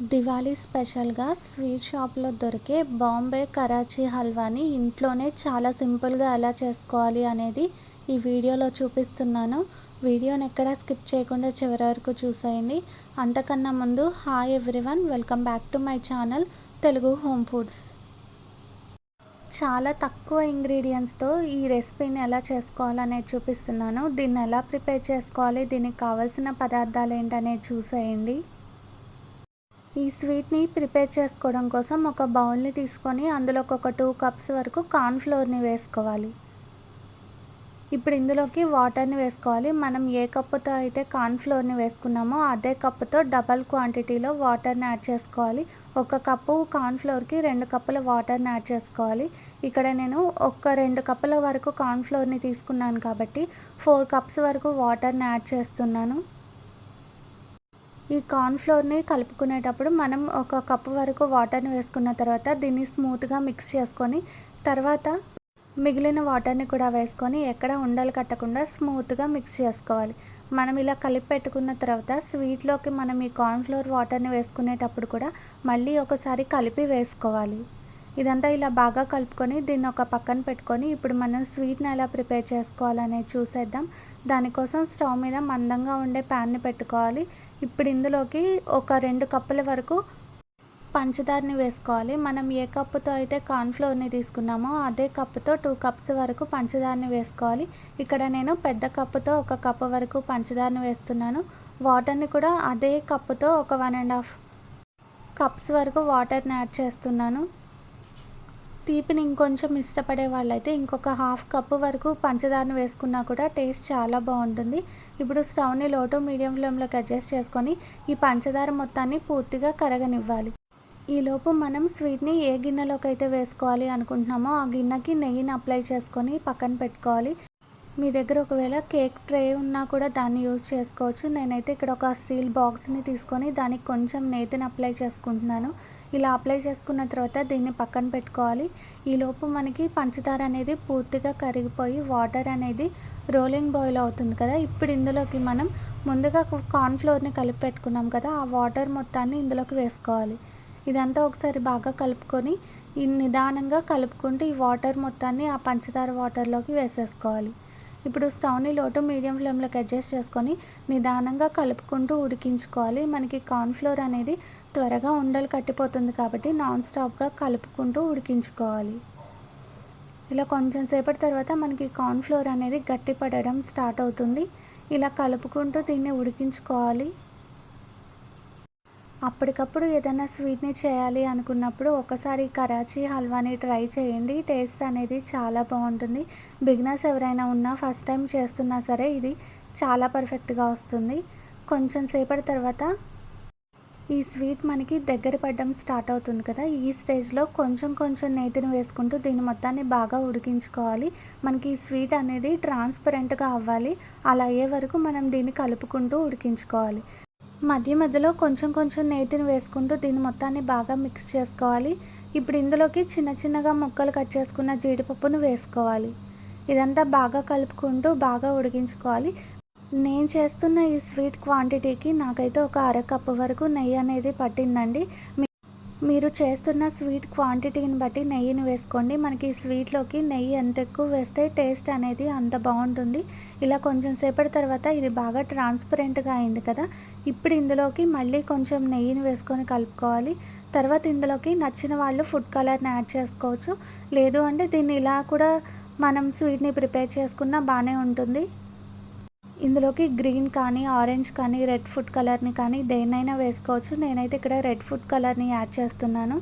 దివాళీ స్పెషల్గా స్వీట్ షాప్లో దొరికే బాంబే కరాచీ హల్వాని ఇంట్లోనే చాలా సింపుల్గా ఎలా చేసుకోవాలి అనేది ఈ వీడియోలో చూపిస్తున్నాను. వీడియోని ఎక్కడా స్కిప్ చేయకుండా చివరి వరకు చూసేయండి. అంతకన్నా ముందు hi everyone welcome back to my channel Telugu home foods. చాలా తక్కువ ఇంగ్రీడియంట్స్తో ఈ రెసిపీని ఎలా చేసుకోవాలనేది చూపిస్తున్నాను. దీన్ని ఎలా ప్రిపేర్ చేసుకోవాలి దీనికి కావాల్సిన పదార్థాలు ఏంటనేది చూసేయండి. ఈ స్వీట్ని ప్రిపేర్ చేసుకోవడం కోసం ఒక బౌల్ని తీసుకొని అందులో ఒక టూ కప్స్ వరకు కార్న్ఫ్లోర్ని వేసుకోవాలి. ఇప్పుడు ఇందులోకి వాటర్ని వేసుకోవాలి. మనం ఏ కప్పుతో అయితే కార్న్ఫ్లోర్ని వేసుకున్నామో అదే కప్పుతో డబల్ క్వాంటిటీలో వాటర్ని యాడ్ చేసుకోవాలి. ఒక కప్పు కార్న్ఫ్లోర్కి రెండు కప్పుల వాటర్ని యాడ్ చేసుకోవాలి. ఇక్కడ నేను ఒక రెండు కప్పుల వరకు కార్న్ఫ్లోర్ని తీసుకున్నాను కాబట్టి ఫోర్ కప్స్ వరకు వాటర్ని యాడ్ చేస్తున్నాను. ఈ కార్న్ఫ్లోర్ని కలుపుకునేటప్పుడు మనం ఒక కప్పు వరకు వాటర్ని వేసుకున్న తర్వాత దీన్ని స్మూత్గా మిక్స్ చేసుకొని తర్వాత మిగిలిన వాటర్ని కూడా వేసుకొని ఎక్కడ ఉండలు కట్టకుండా స్మూత్గా మిక్స్ చేసుకోవాలి. మనం ఇలా కలిపి పెట్టుకున్న తర్వాత స్వీట్లోకి మనం ఈ కార్న్ఫ్లోర్ వాటర్ని వేసుకునేటప్పుడు కూడా మళ్ళీ ఒకసారి కలిపి వేసుకోవాలి. ఇదంతా ఇలా బాగా కలుపుకొని దీన్ని ఒక పక్కన పెట్టుకొని ఇప్పుడు మనం స్వీట్ని ఎలా ప్రిపేర్ చేసుకోవాలనేది చూసేద్దాం. దానికోసం స్టవ్ మీద మందంగా ఉండే ప్యాన్ని పెట్టుకోవాలి. ఇప్పుడు ఇందులోకి ఒక రెండు కప్పుల వరకు పంచదారని వేసుకోవాలి. మనం ఏ కప్పుతో అయితే కార్న్ఫ్లోర్ని తీసుకున్నామో అదే కప్పుతో టూ కప్స్ వరకు పంచదారని వేసుకోవాలి. ఇక్కడ నేను పెద్ద కప్పుతో ఒక కప్పు వరకు పంచదారని వేస్తున్నాను. వాటర్ని కూడా అదే కప్పుతో ఒక వన్ అండ్ హాఫ్ కప్స్ వరకు వాటర్ని యాడ్ చేస్తున్నాను. తీపిని ఇంకొంచెం ఇష్టపడే వాళ్ళైతే ఇంకొక హాఫ్ కప్పు వరకు పంచదారను వేసుకున్నా కూడా టేస్ట్ చాలా బాగుంటుంది. ఇప్పుడు స్టవ్ని లోటు మీడియం ఫ్లేమ్లోకి అడ్జస్ట్ చేసుకొని ఈ పంచదార మొత్తాన్ని పూర్తిగా కరగనివ్వాలి. ఈలోపు మనం స్వీట్ని ఏ గిన్నెలోకి అయితే వేసుకోవాలి అనుకుంటున్నామో ఆ గిన్నెకి నెయ్యిని అప్లై చేసుకొని పక్కన పెట్టుకోవాలి. మీ దగ్గర ఒకవేళ కేక్ ట్రే ఉన్నా కూడా దాన్ని యూజ్ చేసుకోవచ్చు. నేనైతే ఇక్కడ ఒక స్టీల్ బాక్స్ని తీసుకొని దానికి కొంచెం నేతిని అప్లై చేసుకుంటున్నాను. ఇలా అప్లై చేసుకున్న తర్వాత దీన్ని పక్కన పెట్టుకోవాలి. ఈలోపు మనకి పంచదార అనేది పూర్తిగా కరిగిపోయి వాటర్ అనేది రోలింగ్ బాయిల్ అవుతుంది కదా. ఇప్పుడు ఇందులోకి మనం ముందుగా కార్న్ఫ్లోర్ని కలిపి పెట్టుకున్నాం కదా ఆ వాటర్ మొత్తాన్ని ఇందులోకి వేసుకోవాలి. ఇదంతా ఒకసారి బాగా కలుపుకొని ఈ నిదానంగా కలుపుకుంటూ ఈ వాటర్ మొత్తాన్ని ఆ పంచదార వాటర్లోకి వేసేసుకోవాలి. ఇప్పుడు స్టవ్ని లోటు మీడియం ఫ్లేమ్లోకి అడ్జస్ట్ చేసుకొని నిదానంగా కలుపుకుంటూ ఉడికించుకోవాలి. మనకి కార్న్ఫ్లోర్ అనేది త్వరగా ఉండలు కట్టిపోతుంది కాబట్టి నాన్ స్టాప్గా కలుపుకుంటూ ఉడికించుకోవాలి. ఇలా కొంచెం సేపటి తర్వాత మనకి కార్న్ఫ్లోర్ అనేది గట్టి పడడం స్టార్ట్ అవుతుంది. ఇలా కలుపుకుంటూ దీన్ని ఉడికించుకోవాలి. అప్పటికప్పుడు ఏదైనా స్వీట్ని చేయాలి అనుకున్నప్పుడు ఒకసారి కరాచీ హల్వాని ట్రై చేయండి. టేస్ట్ అనేది చాలా బాగుంటుంది. బిగినర్స్ ఎవరైనా ఉన్నా ఫస్ట్ టైం చేస్తున్నా సరే ఇది చాలా పర్ఫెక్ట్గా వస్తుంది. కొంచెం సేపటి తర్వాత ఈ స్వీట్ మనకి దగ్గర పడడం స్టార్ట్ అవుతుంది కదా. ఈ స్టేజ్లో కొంచెం కొంచెం నేతిని వేసుకుంటూ దీన్ని మొత్తాన్ని బాగా ఉడికించుకోవాలి. మనకి ఈ స్వీట్ అనేది ట్రాన్స్పరెంట్గా అవ్వాలి. అలా అయ్యే వరకు మనం దీన్ని కలుపుకుంటూ ఉడికించుకోవాలి. మధ్య మధ్యలో కొంచెం కొంచెం నేతిని వేసుకుంటూ దీన్ని మొత్తాన్ని బాగా మిక్స్ చేసుకోవాలి. ఇప్పుడు ఇందులోకి చిన్న చిన్నగా ముక్కలు కట్ చేసుకున్న జీడిపప్పును వేసుకోవాలి. ఇదంతా బాగా కలుపుకుంటూ బాగా ఉడికించుకోవాలి. నేను చేస్తున్న ఈ స్వీట్ క్వాంటిటీకి నాకైతే ఒక అరకప్పు వరకు నెయ్యి అనేది పట్టిందండి. మీరు చేస్తున్న స్వీట్ క్వాంటిటీని బట్టి నెయ్యిని వేసుకోండి. మనకి స్వీట్లోకి నెయ్యి ఎంత ఎక్కువ వేస్తే టేస్ట్ అనేది అంత బాగుంటుంది. ఇలా కొంచెం సేపటి తర్వాత ఇది బాగా ట్రాన్స్పరెంట్గా అయింది కదా. ఇప్పుడు ఇందులోకి మళ్ళీ కొంచెం నెయ్యిని వేసుకొని కలుపుకోవాలి. తర్వాత ఇందులోకి నచ్చిన వాళ్ళు ఫుడ్ కలర్ని యాడ్ చేసుకోవచ్చు. లేదు అంటే దీన్ని ఇలా కూడా మనం స్వీట్ని ప్రిపేర్ చేసుకున్నా బాగానే ఉంటుంది. ఇందులోకి గ్రీన్ కానీ ఆరెంజ్ కానీ రెడ్ ఫుడ్ కలర్ని కానీ దేన్నైనా వేసుకోవచ్చు. నేనైతే ఇక్కడ రెడ్ ఫుడ్ కలర్ని యాడ్ చేస్తున్నాను.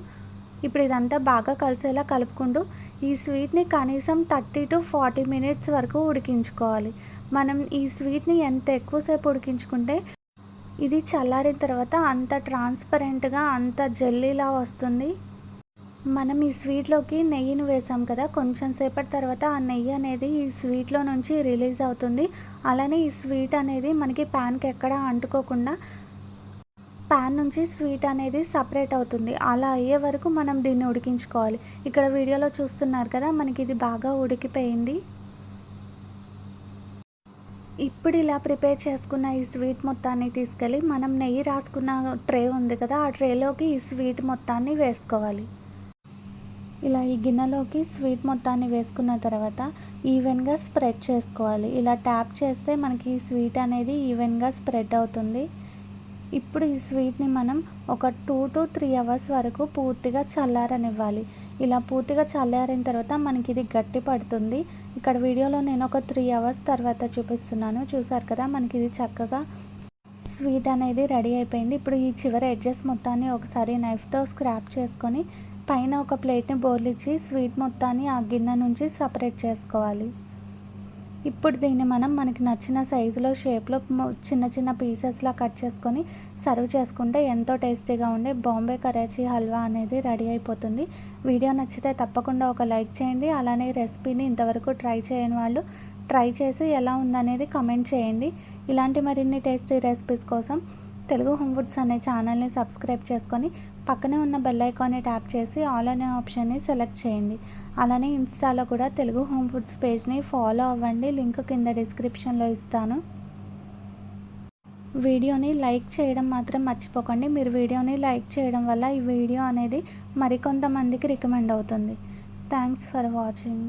ఇప్పుడు ఇదంతా బాగా కలిసేలా కలుపుకుంటూ ఈ స్వీట్ని కనీసం థర్టీ టు ఫార్టీ మినిట్స్ వరకు ఉడికించుకోవాలి. మనం ఈ స్వీట్ని ఎంత ఎక్కువసేపు ఉడికించుకుంటే ఇది చల్లారిన తర్వాత అంత ట్రాన్స్పరెంట్గా అంత జెల్లీలా వస్తుంది. మనం ఈ స్వీట్లోకి నెయ్యిని వేసాం కదా కొంచెం సేపటి తర్వాత ఆ నెయ్యి అనేది ఈ స్వీట్లో నుంచి రిలీజ్ అవుతుంది. అలానే ఈ స్వీట్ అనేది మనకి ప్యాన్కి ఎక్కడ అంటుకోకుండా ప్యాన్ నుంచి స్వీట్ అనేది సపరేట్ అవుతుంది. అలా అయ్యే వరకు మనం దీన్ని ఉడికించుకోవాలి. ఇక్కడ వీడియోలో చూస్తున్నారు కదా మనకి ఇది బాగా ఉడికిపోయింది. ఇప్పుడు ఇలా ప్రిపేర్ చేసుకున్న ఈ స్వీట్ మొత్తాన్ని తీసుకెళ్ళి మనం నెయ్యి రాసుకున్న ట్రే ఉంది కదా ఆ ట్రేలోకి ఈ స్వీట్ మొత్తాన్ని వేసుకోవాలి. ఇలా ఈ గిన్నెలోకి స్వీట్ మొత్తాన్ని వేసుకున్న తర్వాత ఈవెన్గా స్ప్రెడ్ చేసుకోవాలి. ఇలా ట్యాప్ చేస్తే మనకి ఈ స్వీట్ అనేది ఈవెన్గా స్ప్రెడ్ అవుతుంది. ఇప్పుడు ఈ స్వీట్ని మనం ఒక టూ టు త్రీ అవర్స్ వరకు పూర్తిగా చల్లారనివ్వాలి. ఇలా పూర్తిగా చల్లారిన తర్వాత మనకి ఇది గట్టి పడుతుంది. ఇక్కడ వీడియోలో నేను ఒక త్రీ అవర్స్ తర్వాత చూపిస్తున్నాను. చూసారు కదా మనకి ఇది చక్కగా స్వీట్ అనేది రెడీ అయిపోయింది. ఇప్పుడు ఈ చివరి ఎడ్జెస్ మొత్తాన్ని ఒకసారి నైఫ్తో స్క్రాప్ చేసుకొని పైన ఒక ప్లేట్ని బోర్లిచ్చి స్వీట్ మొత్తాన్ని ఆ గిన్నె నుంచి సపరేట్ చేసుకోవాలి. ఇప్పుడు దీన్ని మనం మనకి నచ్చిన సైజులో షేప్లో చిన్న చిన్న పీసెస్లా కట్ చేసుకొని సర్వ్ చేసుకుంటే ఎంతో టేస్టీగా ఉండే బాంబే కరాచీ హల్వా అనేది రెడీ అయిపోతుంది. వీడియో నచ్చితే తప్పకుండా ఒక లైక్ చేయండి. అలానే రెసిపీని ఇంతవరకు ట్రై చేయని వాళ్ళు ట్రై చేసి ఎలా ఉందనేది కమెంట్ చేయండి. ఇలాంటి మరిన్ని టేస్టీ రెసిపీస్ కోసం తెలుగు హోమ్ ఫుడ్స్ అనే ఛానల్ని సబ్స్క్రైబ్ చేసుకొని పక్కనే ఉన్న బెల్ ఐకాన్ని ట్యాప్ చేసి ఆల్ అనే ఆప్షన్ని సెలెక్ట్ చేయండి. అలానే ఇన్స్టాలో కూడా తెలుగు హోమ్ ఫుడ్స్ పేజ్ని ఫాలో అవ్వండి. లింక్ కింద డిస్క్రిప్షన్లో ఇస్తాను. వీడియోని లైక్ చేయడం మాత్రం మర్చిపోకండి. మీరు వీడియోని లైక్ చేయడం వల్ల ఈ వీడియో అనేది మరికొంతమందికి రికమెండ్ అవుతుంది. Thanks for watching.